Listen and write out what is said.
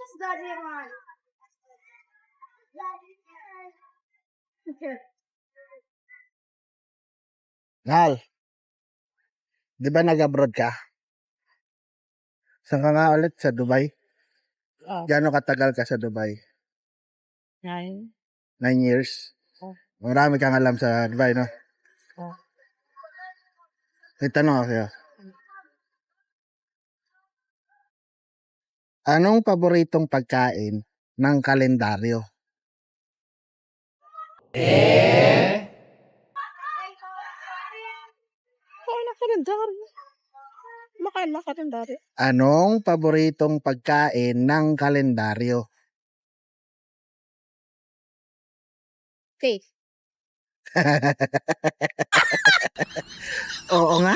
Just daddy man. Ngal, di ba nag-abroad ka? Saan ka nga ulit? Sa Dubai? Oh, Gano'ng katagal ka sa Dubai? nine. Nine years? Oh. Marami kang alam sa Dubai, no? Oh. May tanong ako sa'yo. Anong paboritong pagkain ng kalendaryo? Ay, nakalendaryo. Makain na kalendaryo. Anong paboritong pagkain ng kalendaryo? Cake. Oo nga.